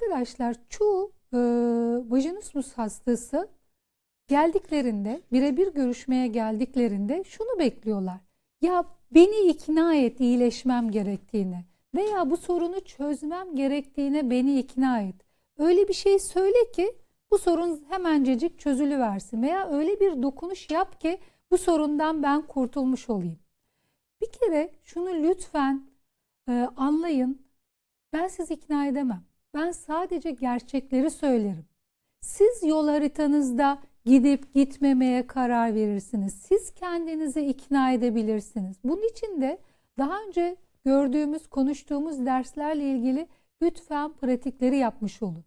Arkadaşlar çoğu e, vajinismus hastası geldiklerinde birebir görüşmeye geldiklerinde şunu bekliyorlar. Ya beni ikna et iyileşmem gerektiğine veya bu sorunu çözmem gerektiğine beni ikna et. Öyle bir şey söyle ki bu sorun hemencecik çözülüversin veya öyle bir dokunuş yap ki bu sorundan ben kurtulmuş olayım. Bir kere şunu lütfen e, anlayın. Ben sizi ikna edemem. Ben sadece gerçekleri söylerim. Siz yol haritanızda gidip gitmemeye karar verirsiniz. Siz kendinizi ikna edebilirsiniz. Bunun için de daha önce gördüğümüz, konuştuğumuz derslerle ilgili lütfen pratikleri yapmış olun.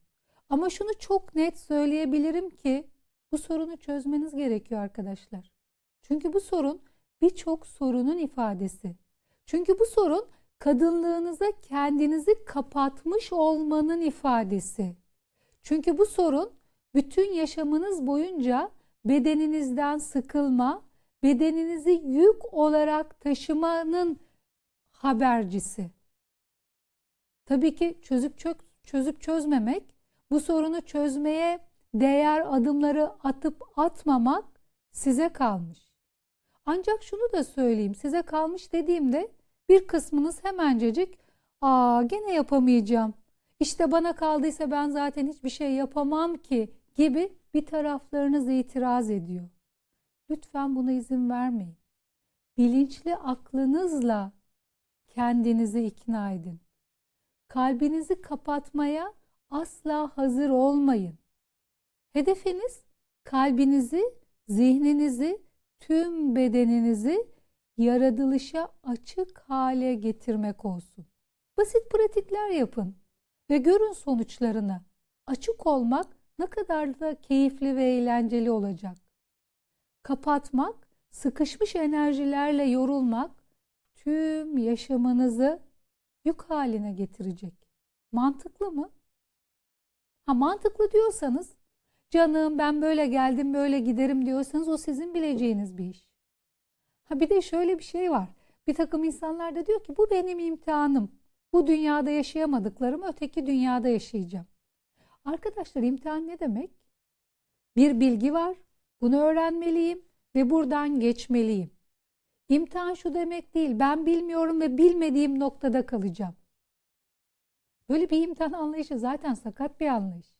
Ama şunu çok net söyleyebilirim ki bu sorunu çözmeniz gerekiyor arkadaşlar. Çünkü bu sorun birçok sorunun ifadesi. Çünkü bu sorun kadınlığınıza kendinizi kapatmış olmanın ifadesi. Çünkü bu sorun bütün yaşamınız boyunca bedeninizden sıkılma, bedeninizi yük olarak taşımanın habercisi. Tabii ki çözüp çök, çözüp çözmemek, bu sorunu çözmeye değer adımları atıp atmamak size kalmış. Ancak şunu da söyleyeyim, size kalmış dediğimde bir kısmınız hemencecik aa gene yapamayacağım. İşte bana kaldıysa ben zaten hiçbir şey yapamam ki gibi bir taraflarınız itiraz ediyor. Lütfen buna izin vermeyin. Bilinçli aklınızla kendinizi ikna edin. Kalbinizi kapatmaya asla hazır olmayın. Hedefiniz kalbinizi, zihninizi, tüm bedeninizi yaratılışa açık hale getirmek olsun. Basit pratikler yapın ve görün sonuçlarını. Açık olmak ne kadar da keyifli ve eğlenceli olacak. Kapatmak, sıkışmış enerjilerle yorulmak tüm yaşamınızı yük haline getirecek. Mantıklı mı? Ha mantıklı diyorsanız, canım ben böyle geldim böyle giderim diyorsanız o sizin bileceğiniz bir iş. Ha bir de şöyle bir şey var. Bir takım insanlar da diyor ki bu benim imtihanım. Bu dünyada yaşayamadıklarım öteki dünyada yaşayacağım. Arkadaşlar imtihan ne demek? Bir bilgi var. Bunu öğrenmeliyim ve buradan geçmeliyim. İmtihan şu demek değil. Ben bilmiyorum ve bilmediğim noktada kalacağım. Böyle bir imtihan anlayışı zaten sakat bir anlayış.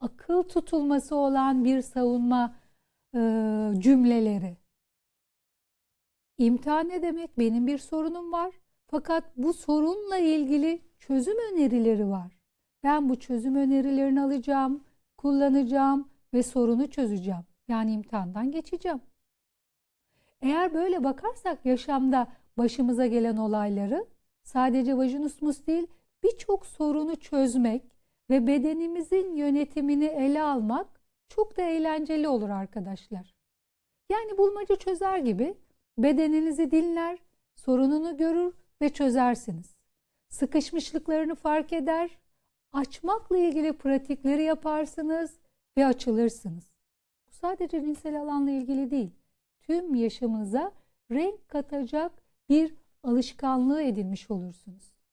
Akıl tutulması olan bir savunma e, cümleleri. İmtihan ne demek? Benim bir sorunum var. Fakat bu sorunla ilgili çözüm önerileri var. Ben bu çözüm önerilerini alacağım, kullanacağım ve sorunu çözeceğim. Yani imtihandan geçeceğim. Eğer böyle bakarsak yaşamda başımıza gelen olayları sadece vajinismus değil birçok sorunu çözmek ve bedenimizin yönetimini ele almak çok da eğlenceli olur arkadaşlar. Yani bulmaca çözer gibi bedeninizi dinler, sorununu görür ve çözersiniz. Sıkışmışlıklarını fark eder, açmakla ilgili pratikleri yaparsınız ve açılırsınız. Bu sadece cinsel alanla ilgili değil. Tüm yaşamınıza renk katacak bir alışkanlığı edinmiş olursunuz.